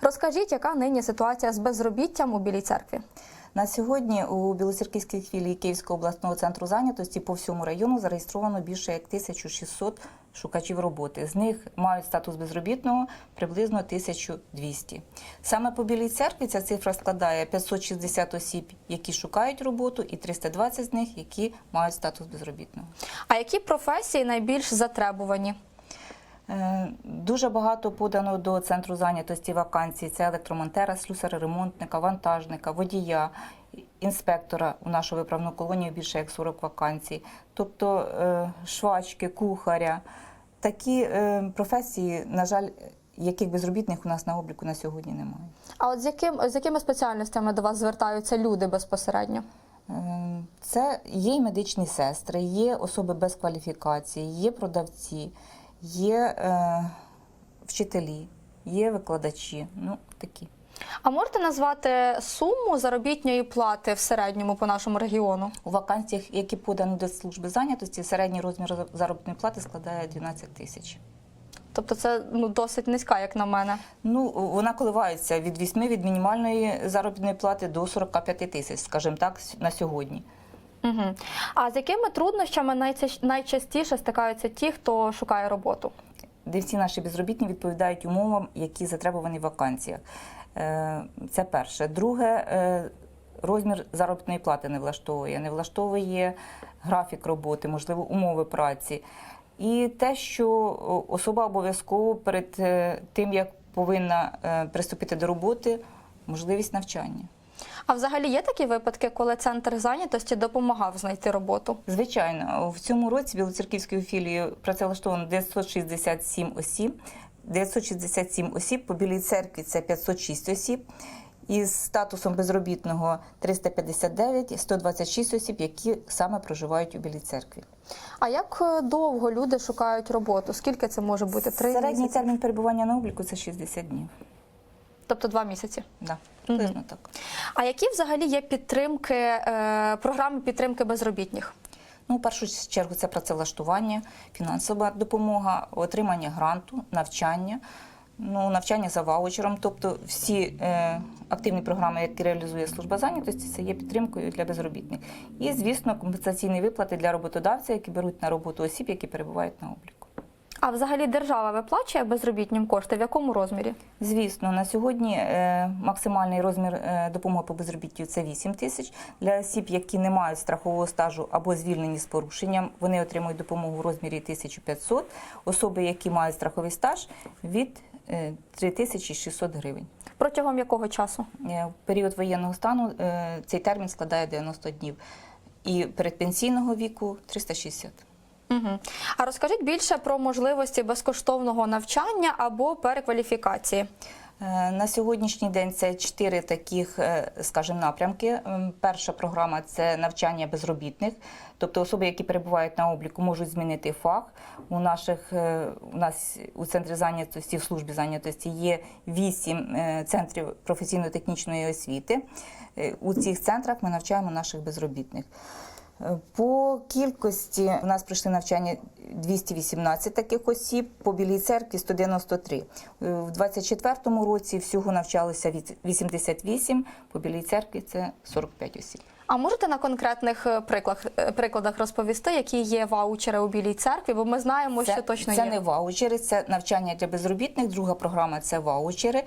Розкажіть, яка нині ситуація з безробіттям у Білій церкві? На сьогодні у Білоцерківській філії Київського обласного центру зайнятості по всьому району зареєстровано більше як 1600 шукачів роботи. З них мають статус безробітного приблизно 1200. Саме по Білій церкві ця цифра складає 560 осіб, які шукають роботу, і 320 з них, які мають статус безробітного. А які професії найбільш затребувані? Е, Дуже багато подано до центру зайнятості вакансій. Це електромонтера, слюсара, ремонтника, вантажника, водія, інспектора. У нашу виправну колонію більше як 40 вакансій. Тобто е, швачки, кухаря. Такі е, професії, на жаль, яких безробітних у нас на обліку на сьогодні немає. А от з яким з якими спеціальностями до вас звертаються люди безпосередньо? Це є і медичні сестри, є особи без кваліфікації, є продавці, є е, вчителі, є викладачі. Ну, такі. А можете назвати суму заробітної плати в середньому по нашому регіону? У вакансіях, які подані до служби зайнятості, середній розмір заробітної плати складає 12 тисяч. Тобто це ну досить низька, як на мене. Ну, вона коливається від 8 від мінімальної заробітної плати до 45 тисяч, скажімо так, на сьогодні. Угу. А з якими труднощами найча- найчастіше стикаються ті, хто шукає роботу? де всі наші безробітні відповідають умовам, які затребувані в вакансіях. Е, Це перше. Друге, е, розмір заробітної плати не влаштовує, не влаштовує графік роботи, можливо, умови праці. І те, що особа обов'язково перед е, тим, як повинна приступити до роботи, можливість навчання. А взагалі є такі випадки, коли центр зайнятості допомагав знайти роботу? Звичайно, в цьому році Білоцерківською філією працевлаштовано 967 осіб. 967 осіб по Білій церкві це 506 осіб. Із статусом безробітного 359, 126 осіб, які саме проживають у Білій церкві. А як е, довго люди шукають роботу? Скільки це може бути? Три Середній місяці? термін перебування на обліку це 60 днів. Тобто два місяці. Да, приблизно так. А які взагалі є підтримки, е, програми підтримки безробітних? Ну, в першу чергу це працевлаштування, фінансова допомога, отримання гранту, навчання. Ну, навчання за ваучером, тобто всі е, активні програми, які реалізує служба зайнятості, це є підтримкою для безробітних. І, звісно, компенсаційні виплати для роботодавця, які беруть на роботу осіб, які перебувають на обліку. А взагалі держава виплачує безробітнім кошти в якому розмірі? Звісно, на сьогодні е, максимальний розмір е, допомоги по безробіттю це 8 тисяч. Для осіб, які не мають страхового стажу або звільнені з порушенням, вони отримують допомогу в розмірі 1500. Особи, які мають страховий стаж, від е, 3600 гривень. Протягом якого часу? Е, В період воєнного стану е, цей термін складає 90 днів. І передпенсійного віку 360. Угу. А розкажіть більше про можливості безкоштовного навчання або перекваліфікації. Е, На сьогоднішній день це чотири таких, е, скажімо, напрямки. Перша програма це навчання безробітних, тобто особи, які перебувають на обліку, можуть змінити фах. У наших е, у нас у центрі зайнятості, в службі зайнятості є вісім центрів професійно-технічної освіти. У цих центрах ми навчаємо наших безробітних. По кількості у нас пройшли навчання 218 таких осіб, по Білій церкві 193. Е, В 24-му році всього навчалося від 88, по Білій церкві це 45 осіб. А можете на конкретних е, прикладах, е, прикладах розповісти, які є ваучери у Білій церкві? Бо ми знаємо, що точно це є. не ваучери, це навчання для безробітних. Друга програма це ваучери.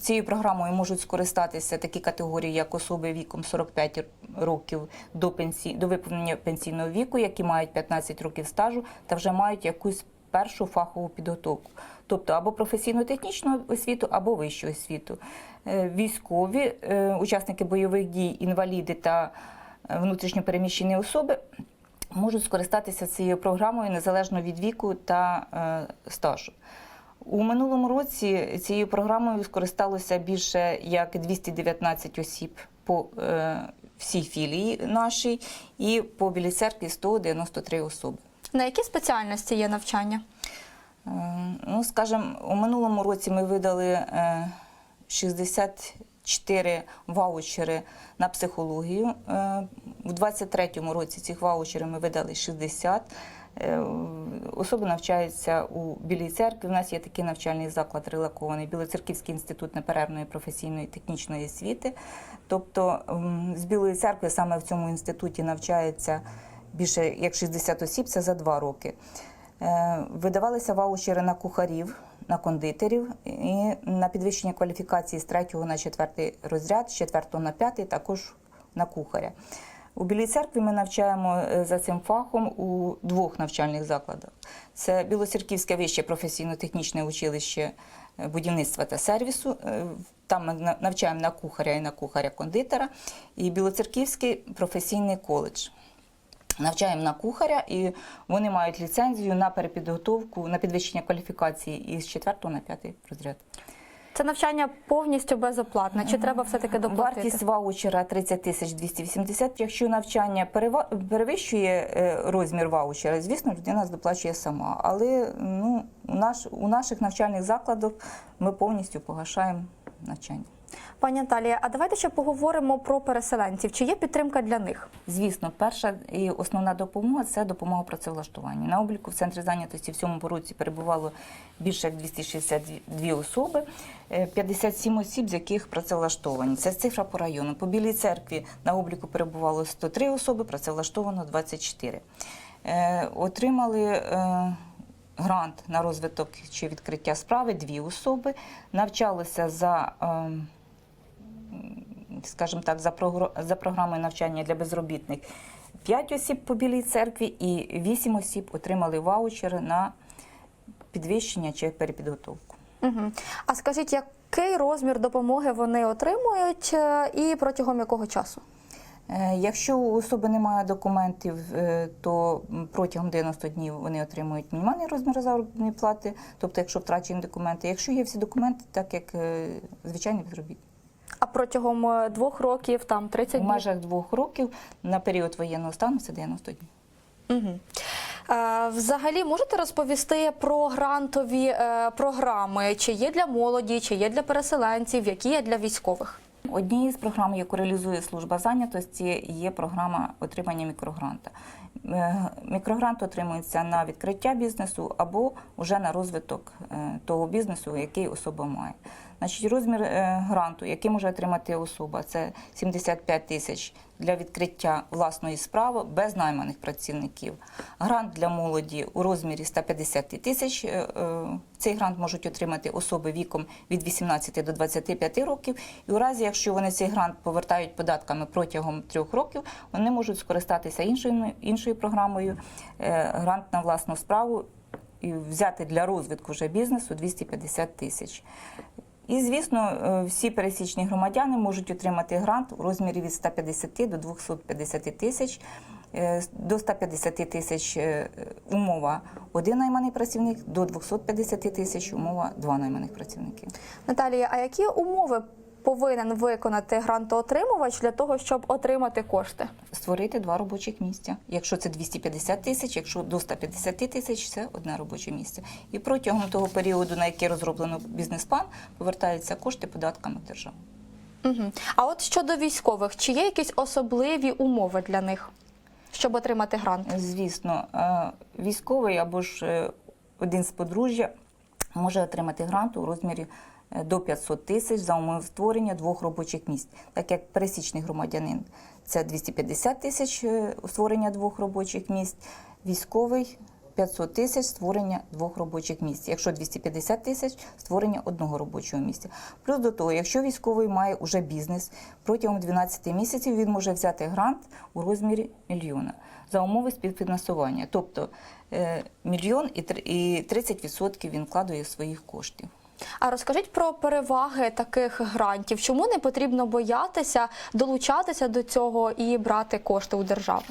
Цією програмою можуть скористатися такі категорії, як особи віком 45 років до пенсії до виповнення пенсійного віку, які мають 15 років стажу та вже мають якусь першу фахову підготовку, тобто або професійно-технічну освіту, або вищу освіту. Е, Військові, е, учасники бойових дій, інваліди та е, внутрішньопереміщені особи можуть скористатися цією програмою незалежно від віку та стажу. У минулому році цією програмою скористалося більше як 219 осіб по всій філії нашій і по Білій церкві 193 особи. На які спеціальності є навчання? Е, Ну, скажімо, у минулому році ми видали е, 64 ваучери на психологію. Е, У 23-му році цих ваучерів ми видали 60. Е, Особи навчаються у Білій церкві. У нас є такий навчальний заклад релакований Білоцерківський інститут неперервної професійної технічної освіти. Тобто з Білої церкви саме в цьому інституті навчається більше як 60 осіб, це за два роки. Е, Видавалися ваучери на кухарів, на кондитерів і на підвищення кваліфікації з 3 на 4 розряд, з 4 на 5 також на кухаря. У Білій церкві ми навчаємо е, за цим фахом у двох навчальних закладах. Це Білоцерківське вище професійно-технічне училище е, будівництва та сервісу. Е, Там ми навчаємо на кухаря і на кухаря-кондитера, і Білоцерківський професійний коледж. Навчаємо на кухаря, і вони мають ліцензію на перепідготовку, на підвищення кваліфікації із 4 на 5 розряд. Це навчання повністю безоплатне. Чи треба все-таки доплатити? Вартість ваучера 30 тисяч 280. Якщо навчання перевищує е, розмір ваучера, звісно, людина доплачує сама. Але ну, у, наш, у наших навчальних закладах ми повністю погашаємо навчання. Пані Наталія, а давайте ще поговоримо про переселенців. Чи є підтримка для них? Звісно, перша і основна допомога це допомога працевлаштування. На обліку в центрі зайнятості в цьому році перебувало більше як 262 особи, е, 57 осіб, з яких працевлаштовані. Це цифра по району. По Білій церкві на обліку перебувало 103 особи, працевлаштовано 24. Е, Отримали е, грант на розвиток чи відкриття справи дві особи. Навчалися за. Скажімо так, за, програмою навчання для безробітних 5 осіб по Білій церкві і 8 осіб отримали ваучери на підвищення чи перепідготовку. Угу. А скажіть, який розмір допомоги вони отримують е, і протягом якого часу? Е, Якщо у особи немає документів, е, то протягом 90 днів вони отримують мінімальний розмір заробітної плати, тобто якщо втрачені документи. Якщо є всі документи, так як звичайний безробітний. А протягом е, двох років, там 30 У днів? межах двох років на період воєнного стану це 90 днів. Угу. Взагалі, можете розповісти про грантові е, програми, чи є для молоді, чи є для переселенців, які є для військових? Однією з програм, яку реалізує служба зайнятості, є програма отримання мікрогранта. Е, Мікрогрант отримується на відкриття бізнесу або вже на розвиток того бізнесу, який особа має. Значить, розмір е, гранту, який може отримати особа, це 75 тисяч для відкриття власної справи без найманих працівників. Грант для молоді у розмірі 150 тисяч. Е, е, Цей грант можуть отримати особи віком від 18 до 25 років. І у разі, якщо вони цей грант повертають податками протягом трьох років, вони можуть скористатися іншою іншою програмою грант на власну справу і взяти для розвитку вже бізнесу 250 тисяч. І, звісно, е, всі пересічні громадяни можуть отримати грант у розмірі від 150 до 250 тисяч. Е, До 150 тисяч е, умова один найманий працівник, до 250 тисяч умова два найманих працівники. Наталія, а які умови повинен виконати грантоотримувач для того, щоб отримати кошти? Створити два робочих місця. Якщо це 250 тисяч, якщо до 150 тисяч, це одне робоче місце. І протягом того періоду, на який розроблено бізнес-план, повертаються кошти податками в державу. Угу. А от щодо військових, чи є якісь особливі умови для них, щоб отримати грант? Звісно, е, військовий або ж е, один з подружжя може отримати грант у розмірі до 500 тисяч за умови створення двох робочих місць, так як пересічний громадянин це 250 тисяч е, створення двох робочих місць, військовий 500 тисяч створення двох робочих місць. Якщо 250 тисяч створення одного робочого місця. Плюс до того, якщо військовий має уже бізнес, протягом 12 місяців він може взяти грант у розмірі мільйона за умови співфінансування. Тобто е, мільйон і 30% він вкладує своїх коштів. А розкажіть про переваги таких грантів. Чому не потрібно боятися долучатися до цього і брати кошти у держави?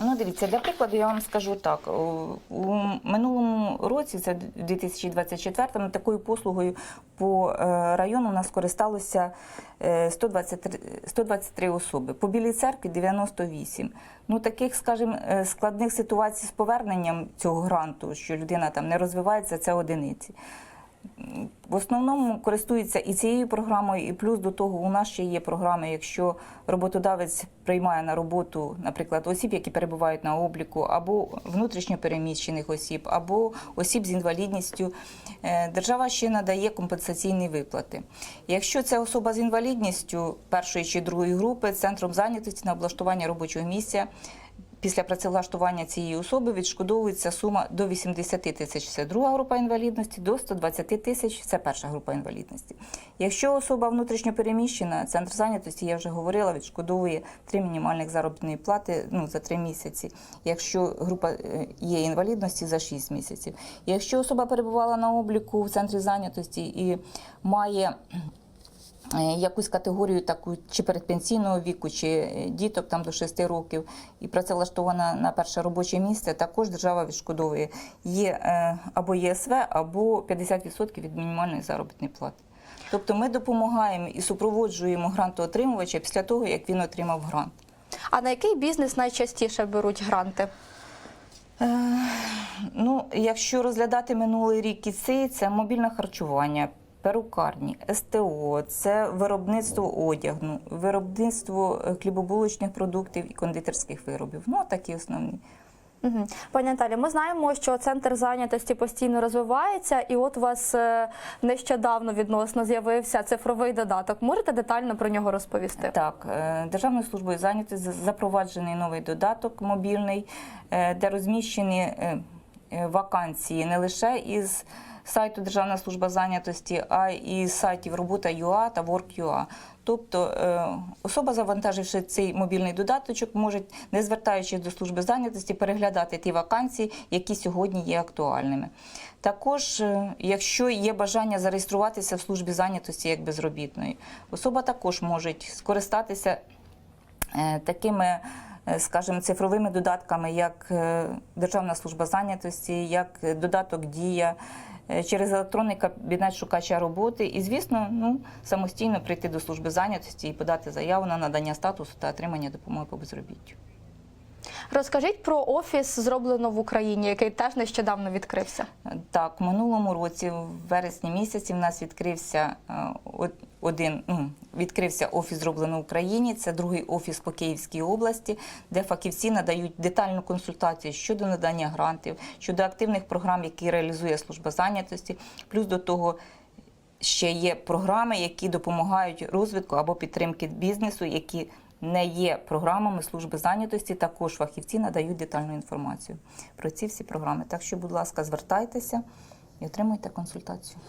Ну, дивіться, для прикладу я вам скажу так. У минулому році, це 2024 такою послугою по е, району у нас користалося е, 123, 123 особи. По Білій церкві 98. Ну, таких, скажімо, е, складних ситуацій з поверненням цього гранту, що людина там не розвивається, це одиниці. В основному користуються і цією програмою, і плюс до того у нас ще є програми, якщо роботодавець приймає на роботу, наприклад, осіб, які перебувають на обліку, або внутрішньо переміщених осіб, або осіб з інвалідністю, е, держава ще надає компенсаційні виплати. Якщо це особа з інвалідністю першої чи другої групи, центром зайнятості на облаштування робочого місця. Після працевлаштування цієї особи відшкодовується сума до 80 тисяч це друга група інвалідності, до 120 тисяч це перша група інвалідності. Якщо особа внутрішньо переміщена, центр зайнятості, я вже говорила, відшкодовує три мінімальних заробітної плати ну, за три місяці. Якщо група е, є інвалідності за 6 місяців. Якщо особа перебувала на обліку в центрі зайнятості і має якусь категорію таку чи передпенсійного віку, чи е, діток там до 6 років і працевлаштована на перше робоче місце, також держава відшкодовує є е, або ЄСВ, або 50% від мінімальної заробітної плати. Тобто ми допомагаємо і супроводжуємо грантоотримувача після того, як він отримав грант. А на який бізнес найчастіше беруть гранти? Е, Ну, якщо розглядати минулий рік і цей, це мобільне харчування, перукарні, СТО, це виробництво одягу, виробництво е, хлібобулочних продуктів і кондитерських виробів. Ну, такі основні. Угу. Пані Наталі, ми знаємо, що центр зайнятості постійно розвивається, і от у вас е, нещодавно відносно з'явився цифровий додаток. Можете детально про нього розповісти? Так, е, Державною службою зайнятості запроваджений новий додаток мобільний, де розміщені вакансії не лише із сайту Державна служба зайнятості, а із сайтів Робота.ua та Work.ua. Тобто е, особа, завантаживши цей мобільний додаточок, може, не звертаючись до служби зайнятості, переглядати ті вакансії, які сьогодні є актуальними. Також, е, якщо є бажання зареєструватися в службі зайнятості як безробітної, особа також може скористатися е, такими, скажімо, цифровими додатками, як Державна служба зайнятості, як додаток Дія. Е, Через електронний кабінет шукача роботи і, звісно, ну самостійно прийти до служби зайнятості і подати заяву на надання статусу та отримання допомоги по безробіттю. Розкажіть про офіс, зроблено в Україні, який теж нещодавно відкрився. Так, в минулому році, в вересні місяці, в нас відкрився е, один відкрився офіс зроблено в Україні. Це другий офіс по Київській області, де фахівці надають детальну консультацію щодо надання грантів, щодо активних програм, які реалізує служба зайнятості. Плюс до того. Ще є програми, які допомагають розвитку або підтримки бізнесу, які не є програмами служби зайнятості. Також фахівці надають детальну інформацію про ці всі програми. Так що, будь ласка, звертайтеся і отримуйте консультацію.